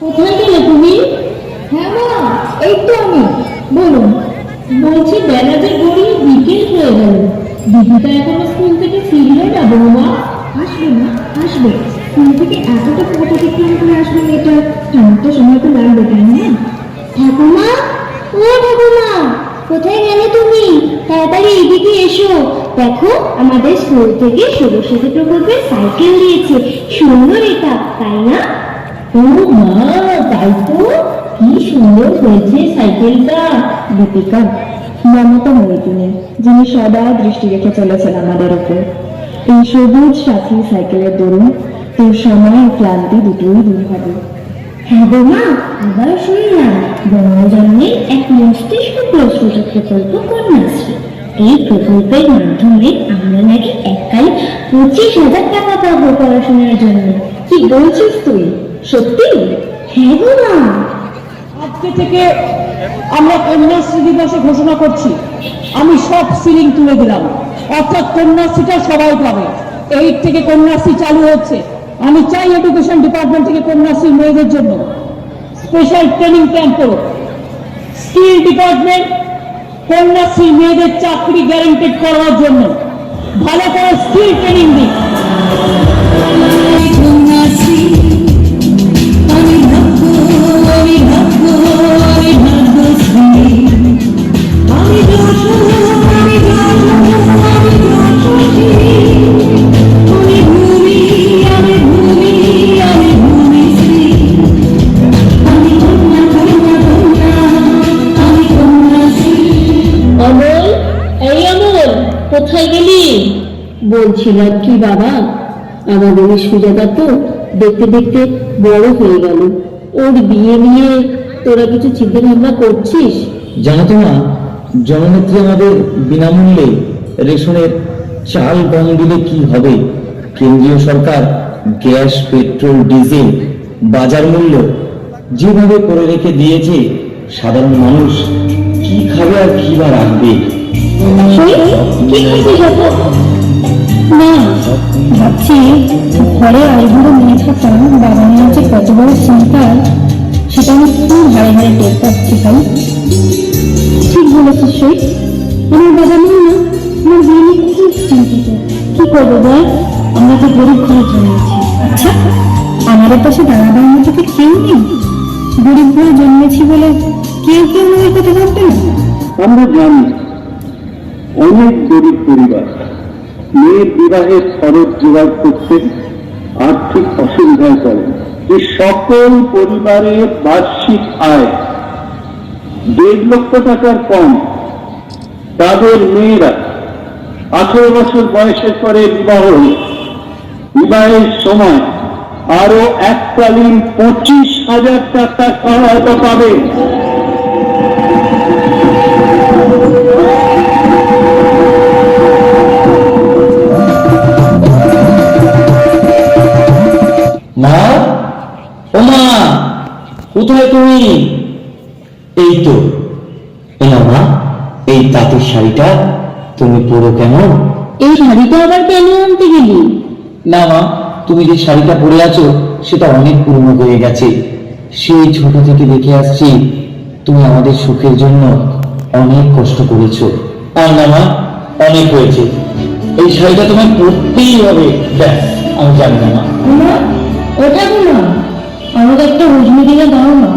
কোথায় গেলে তুমি হ্যাঁ মা এই তো আমি। বলুন। বলছি বেলা যে গড়িয়ে বিকেল হয়ে গেল। দিদিটা এখনও স্কুল থেকে ফিরলো না বৌমা? আসবে না আসবে। স্কুল থেকে এতটা ফটো দেখলাম করে আসবে আমার তো সময় তো লাগবে তাই না? ঠাকুমা ও ঠাকুমা কোথায় গেলে তুমি? তাড়াতাড়ি এদিকে এসো। দেখো আমাদের স্কুল থেকে সরস্বতী প্রকল্পের সাইকেল দিয়েছে। সুন্দর এটা তাই না? ও মা, তাই তো? কি সুন্দর হয়েছে যিনি সদা দৃষ্টি রেখে চলেছেন আমাদের উপর এই সবুজ সাথী সাইকেলের দরুন, তোর সময় ক্লান্তি দুটোই দূর হবে। হ্যাঁ এক মস্তিষ্ক প্রস্ফুটক প্রকল্প কন্যাশ্রী এই প্রকল্পের মাধ্যমে আমরা নাকি এককালে পঁচিশ হাজার টাকা পাবো পড়াশোনার জন্য। কি বলছিস তুই? সত্যি? হ্যাঁ আজকে থেকে আমরা কন্যাশ্রী দিবসে ঘোষণা করছি। আমি সব সিলিং তুলে দিলাম। অর্থাৎ কন্যাশ্রীটা সবাই পাবে। এইট থেকে কন্যাশ্রী চালু হচ্ছে। আমি চাই এডুকেশন ডিপার্টমেন্ট থেকে কন্যাশ্রী মেয়েদের জন্য। স্পেশাল ট্রেনিং ক্যাম্প করুক স্কিল ডিপার্টমেন্ট কন্যাশ্রী মেয়েদের চাকরি গ্যারান্টেড করার জন্য। ভালো করে স্কিল ট্রেনিং দিক বলছিলাম কি বাবা? আমাদের সুজাতা তো দেখতে দেখতে বড় হয়ে গেল। ওর বিয়ে নিয়ে তোরা কিছু চিন্তা ভাবনা করছিস? জানো তো না জননেত্রী আমাদের বিনামূল্যে রেশনের চাল গম দিলে কি হবে? কেন্দ্রীয় সরকার গ্যাস পেট্রোল ডিজেল বাজার মূল্য যেভাবে করে রেখে দিয়েছে সাধারণ মানুষ কি খাবে আর কি বা রাখবে? সেই কি খাচ্ছিস এখন না, ভাবছি ঘরে আইবুড়ো মেয়ে থাকা, বাবা নিয়ে যে কত বড় চিন্তা সেটা আমি খুব হাড়ে হাড়ে টের পাচ্ছি ভাই? ঠিক বলেছিস সেই আমার বাবা মা না, আমার বিয়ে খুব চিন্তিত? কি করব বল? আমরা তো গরিব ঘরে জন্মেছি আচ্ছা আমাদের পাশে দাঁড়াবার মতো কি কেউ নেই? গরিব ঘরে জন্মেছি বলে কেউ কেউ আমাদের কথা ভাববে না? আমরা জানি, অনেক গরিব পরিবার। মেয়ের বিবাহের খরচ জোগাড় করতে আর্থিক অসুবিধায় পড়ে এই সকল পরিবারের বার্ষিক আয় দেড় লক্ষ টাকার কম। তাদের মেয়েরা আঠারো বছর বয়সের পরে বিবাহ হলে। বিবাহের সময় আরও এককালীন পঁচিশ হাজার টাকা সহায়তা পাবে। কোথায় তুমি? এই তো এনা মা এই তাঁতের শাড়িটা তুমি পরো কেন? এই শাড়িটা আবার কেন আনতে গেলি? না মা তুমি যে শাড়িটা পরে আছো সেটা অনেক পুরনো হয়ে গেছে। সেই ছোট থেকে দেখে আসছি তুমি আমাদের সুখের জন্য অনেক কষ্ট করেছ। আর না মা অনেক হয়েছে। এই শাড়িটা তোমায় পরতেই হবে। ব্যাস আমি জানি না মা। ওটা না। একটা হুজমি কিনে দাও না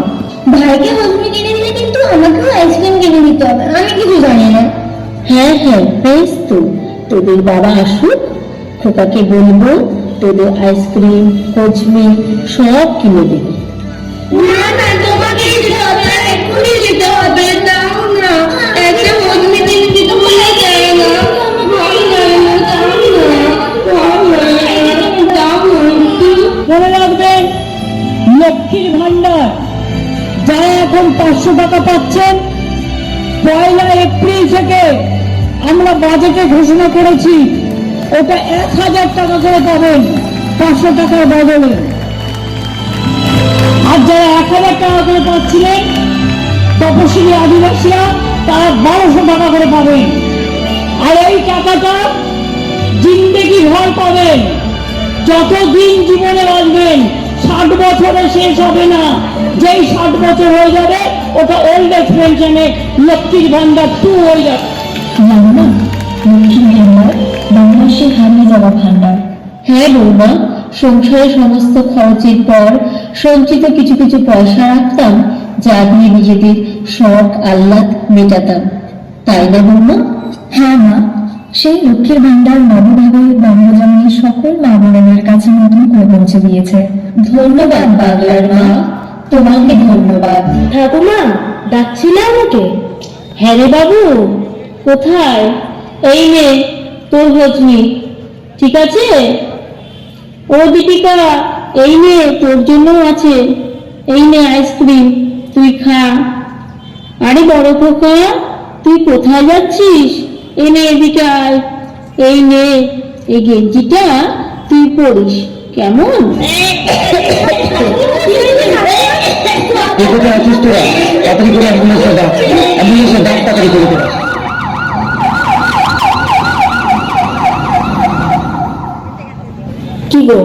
ভাইকে হজমি কিনে দিলে কিন্তু আমাকেও আইসক্রিম কিনে দিতে হবে। আমি কিছু জানি না। হ্যাঁ হ্যাঁ বেশ তো। তোদের বাবা আসুক খোকাকে বলব তোদের আইসক্রিম হজমি সব কিনে দেবে। না না তোমাকে দিতে হবে এক্ষুনি দিতে পাচ্ছেন। পয়লা এপ্রিল থেকে আমরা বাজেটে ঘোষণা করেছি, ওটা এক হাজার টাকা করে পাবেন, পাঁচশো টাকার বদলে। আর যারা এক হাজার টাকা করে পাচ্ছিলেন, তপশিলি আদিবাসীরা, তারা বারোশো টাকা করে পাবেন। আর এই টাকাটা জিন্দেগি ভর পাবেন। যতদিন জীবনে বাঁচবেন ষাট বছরে শেষ হবে না। যেই ষাট বছর হয়ে যাবে, ওটা ওল্ড এজ পেনশনে লক্ষ্মীর ভান্ডার টু হয়ে যাবে। লক্ষ্মীর ভান্ডার হারিয়ে যাওয়া ভান্ডার হ্যাঁ বৌমা সমস্ত খরচের পর সঞ্চিত কিছু কিছু পয়সা রাখতাম, যা দিয়ে নিজেদের শখ আহ্লাদ মেটাতাম। তাই না বৌমা? হ্যাঁ মা, সেই লক্ষ্মীর ভান্ডার নবভাবে বঙ্গজননীর সকল মা বোনের কাছে নতুন করে পৌঁছে দিয়েছে। ধন্যবাদ, বাংলার মা। তোমাকে ধন্যবাদ। ঠাকুমা, ডাকছিলে আমাকে? হ্যাঁ রে বাবু, কোথায়? এই নে, তোর হজনি ঠিক আছে? ও দীপিকা, এই নে, তোর জন্য আছে। এই নে আইসক্রিম, তুই খা। আরে বড় খোকা, তুই কোথায় যাচ্ছিস? এই নে এদিকে আয়। এই নে, এই গেঞ্জিটা তুই পরিস। কেমন? তাড়াতাড়ি করে অ্যাম্বুলেন্সে ডাক অ্যাম্বুলেন্সে ডাক তাড়াতাড়ি করে তোরা কি গো?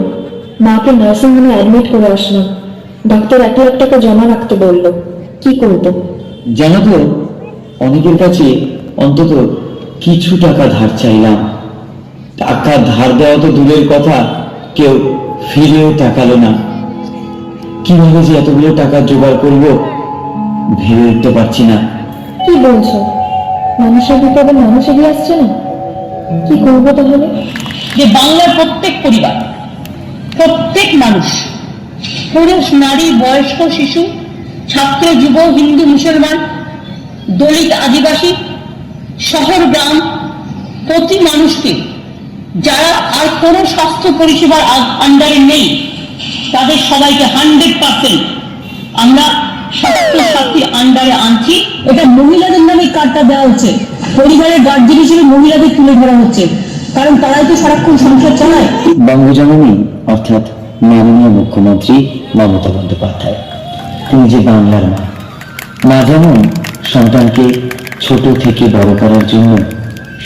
মাকে নার্সিং হোমে অ্যাডমিট করে আসলাম। ডাক্তার এক লাখ টাকা জমা রাখতে বলল। কি করব? জানো তো অনেকের কাছে অন্তত কিছু টাকা ধার চাইলাম। টাকা ধার দেওয়া তো দূরের কথা কেউ ফিরেও তাকালো না। কীভাবে যে এতগুলো টাকা জোগাড় করব ভেবে উঠতে পারছি না। কি বলছো? মানুষের বিপদে মানুষ এগিয়ে আসছে না? কি করব তাহলে? যে বাংলার প্রত্যেক পরিবার প্রত্যেক মানুষ পুরুষ নারী বয়স্ক শিশু ছাত্র যুব হিন্দু মুসলমান দলিত আদিবাসী শহর গ্রাম প্রতি মানুষকে আর কোনো স্বাস্থ্য পরিষেবার আন্ডারে নেই। তাদের সবাইকে হান্ড্রেড পার্সেন্ট আমরা স্বাস্থ্য সাথী আন্ডারে আনছি। এটা মহিলাদের নামে কার্ডটা দেওয়া হচ্ছে। পরিবারের গার্জিয়ান হিসেবে মহিলাদের তুলে ধরা হচ্ছে। কারণ তারাই তো সারাক্ষণ সংসার চালায়। অর্থাৎ মাননীয় মুখ্যমন্ত্রী মমতা বন্দ্যোপাধ্যায়। যে বাংলার মা মা যেমন সন্তানকে ছোট থেকে বড় করার জন্য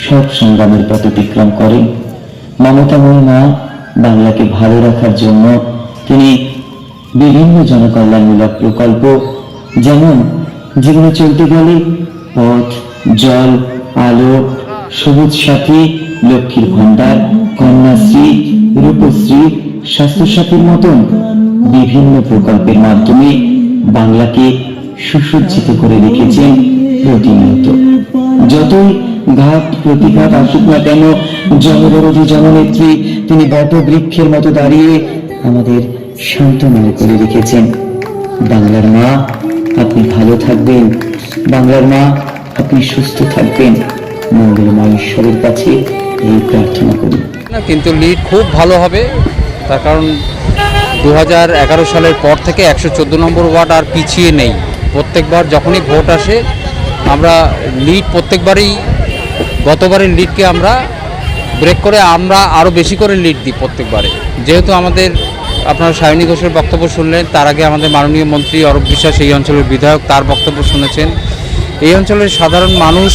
সব সংগ্রামের পথ অতিক্রম করেন মমতাময়ী মা বাংলাকে ভালো রাখার জন্য তিনি বিভিন্ন জনকল্যাণমূলক প্রকল্প, যেমন জীবনে চলতে গেলে পথ, জল, আলো, সবুজ সাথী, লক্ষ্মীর ভান্ডার কন্যাশ্রী, রূপশ্রী, স্বাস্থ্যসাথীর মতন বিভিন্ন প্রকল্পের মাধ্যমে বাংলাকে সুসজ্জিত করে রেখেছেন প্রতিনিয়ত। যতই ঘাত, প্রতিঘাত আসুক না কেন জনদরদি জননেত্রী, তিনি বট বৃক্ষের মতো দাঁড়িয়ে আমাদের শান্ত মনে করে রেখেছেন। বাংলার মা, আপনি ভালো থাকবেন। বাংলার মা, আপনি সুস্থ থাকবেন। মঙ্গলময় ঈশ্বরের কাছে এই প্রার্থনা করি কিন্তু লিড খুব ভালো হবে। তার কারণ দু সালের পর থেকে একশো চোদ্দ নম্বর ওয়ার্ড আর পিছিয়ে নেই। প্রত্যেকবার যখনই ভোট আসে, আমরা লিড প্রত্যেকবারই গতবারের লিডকে আমরা ব্রেক করে আমরা আরও বেশি করে লিড দিই প্রত্যেকবারে। যেহেতু আমাদের আপনারা সায়নী ঘোষের বক্তব্য শুনলেন, তার আগে আমাদের মাননীয় মন্ত্রী অরূপ বিশ্বাস এই অঞ্চলের বিধায়ক, তার বক্তব্য শুনেছেন। এই অঞ্চলের সাধারণ মানুষ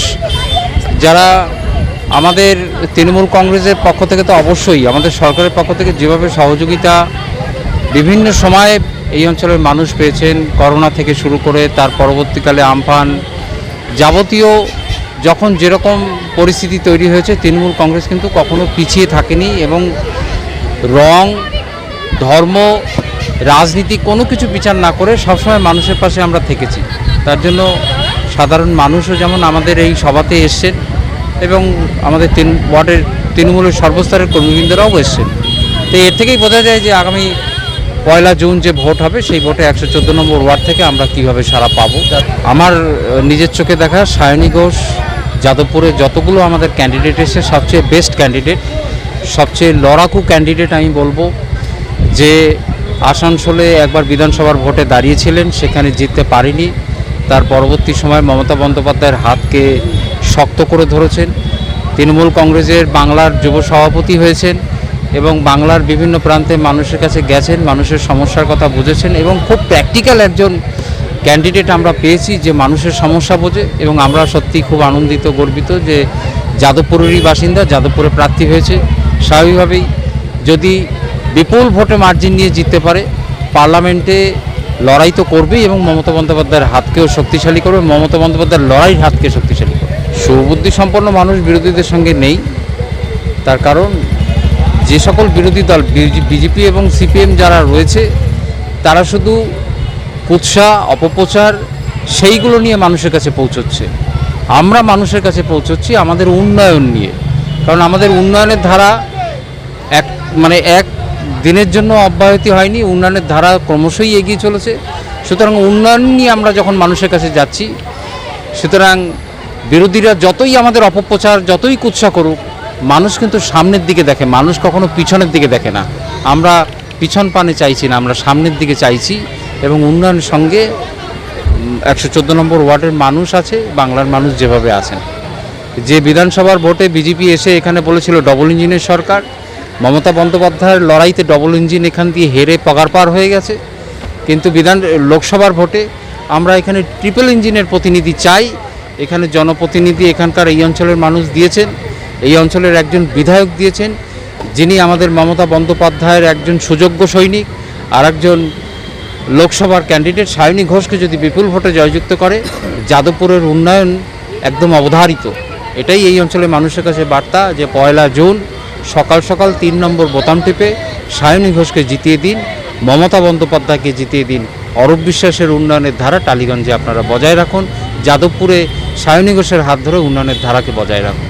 যারা আমাদের তৃণমূল কংগ্রেসের পক্ষ থেকে তো অবশ্যই, আমাদের সরকারের পক্ষ থেকে যেভাবে সহযোগিতা বিভিন্ন সময়ে এই অঞ্চলের মানুষ পেয়েছেন, করোনা থেকে শুরু করে তার পরবর্তীকালে আমফান যাবতীয় যখন যেরকম পরিস্থিতি তৈরি হয়েছে তৃণমূল কংগ্রেস কিন্তু কখনো পিছিয়ে থাকেনি এবং রং ধর্ম রাজনীতি কোনো কিছু বিচার না করে সবসময় মানুষের পাশে আমরা থেকেছি। তার জন্য সাধারণ মানুষও যেমন আমাদের এই সভাতে এসছেন এবং আমাদের তিন ওয়ার্ডের তৃণমূলের সর্বস্তরের কর্মীবৃন্দরাও এসছেন। তো এর থেকেই বোঝা যায় যে আগামী পয়লা জুন যে ভোট হবে সেই ভোটে একশো চোদ্দ নম্বর ওয়ার্ড থেকে আমরা কীভাবে সারা পাবো। আমার নিজের চোখে দেখা সায়নী ঘোষ যাদবপুরে যতগুলো আমাদের ক্যান্ডিডেট এসে সবচেয়ে বেস্ট ক্যান্ডিডেট সবচেয়ে লড়াকু ক্যান্ডিডেট আমি বলব যে আসানসোলে একবার বিধানসভার ভোটে দাঁড়িয়েছিলেন, সেখানে জিততে পারেনি। তার পরবর্তী সময় মমতা বন্দ্যোপাধ্যায়ের হাতকে শক্ত করে ধরেছেন। তৃণমূল কংগ্রেসের বাংলার যুব সভাপতি হয়েছেন এবং বাংলার বিভিন্ন প্রান্তে মানুষের কাছে গেছেন, মানুষের সমস্যার কথা বুঝেছেন এবং খুব প্র্যাকটিক্যাল একজন ক্যান্ডিডেট আমরা পেয়েছি যে মানুষের সমস্যা বোঝে এবং আমরা সত্যি খুব আনন্দিত, গর্বিত যে যাদবপুরেরই বাসিন্দা যাদবপুরে প্রার্থী হয়েছে। স্বাভাবিকভাবেই যদি বিপুল ভোটে মার্জিন নিয়ে জিততে পারে, পার্লামেন্টে লড়াই তো করবেই এবং মমতা বন্দ্যোপাধ্যায়ের হাতকেও শক্তিশালী করবে, মমতা বন্দ্যোপাধ্যায়ের লড়াইয়ের হাতকে শক্তিশালী করবে। সুবুদ্ধি সম্পন্ন মানুষ বিরোধীদের সঙ্গে নেই। তার কারণ, যে সকল বিরোধী দল, বিজেপি এবং সিপিএম যারা রয়েছে, তারা শুধু কুৎসা, অপপ্রচার, সেইগুলো নিয়ে মানুষের কাছে পৌঁছচ্ছে। আমরা মানুষের কাছে পৌঁছচ্ছি আমাদের উন্নয়ন নিয়ে। কারণ আমাদের উন্নয়নের ধারা এক মানে এক দিনের জন্য অব্যাহতি হয়নি, উন্নয়নের ধারা ক্রমশই এগিয়ে চলেছে। সুতরাং উন্নয়ন নিয়ে আমরা যখন মানুষের কাছে যাচ্ছি, সুতরাং বিরোধীরা যতই আমাদের অপপ্রচার, যতই কুৎসা করুক, মানুষ কিন্তু সামনের দিকে দেখে, মানুষ কখনো পিছনের দিকে দেখে না। আমরা পিছন পানে চাইছি না, আমরা সামনের দিকে চাইছি এবং উন্নয়নের সঙ্গে একশো চোদ্দ নম্বর ওয়ার্ডের মানুষ আছে, বাংলার মানুষ যেভাবে আছেন। যে বিধানসভার ভোটে বিজেপি এসে এখানে বলেছিল ডবল ইঞ্জিনের সরকার, মমতা বন্দ্যোপাধ্যায়ের লড়াইতে ডবল ইঞ্জিন এখান দিয়ে হেরে পগার পার হয়ে গেছে। কিন্তু বিধান, লোকসভার ভোটে আমরা এখানে ট্রিপল ইঞ্জিনের প্রতিনিধি চাই। এখানে জনপ্রতিনিধি এখানকার এই অঞ্চলের মানুষ দিয়েছেন, এই অঞ্চলের একজন বিধায়ক দিয়েছেন, যিনি আমাদের মমতা বন্দ্যোপাধ্যায়ের একজন সুযোগ্য সৈনিক আর একজন লোকসভার ক্যান্ডিডেট সায়নী ঘোষকে যদি বিপুল ভোটে জয়যুক্ত করে, যাদবপুরের উন্নয়ন একদম অবধারিত। এটাই এই অঞ্চলের মানুষের কাছে বার্তা যে পয়লা জুন সকাল সকাল তিন নম্বর বোতাম টিপে সায়নী ঘোষকে জিতিয়ে দিন, মমতা বন্দ্যোপাধ্যায়কে জিতিয়ে দিন, অরূপ বিশ্বাসের উন্নয়নের ধারা টালিগঞ্জে আপনারা বজায় রাখুন, যাদবপুরে সায়নী ঘোষের হাত ধরে উন্নয়নের ধারাকে বজায় রাখুন।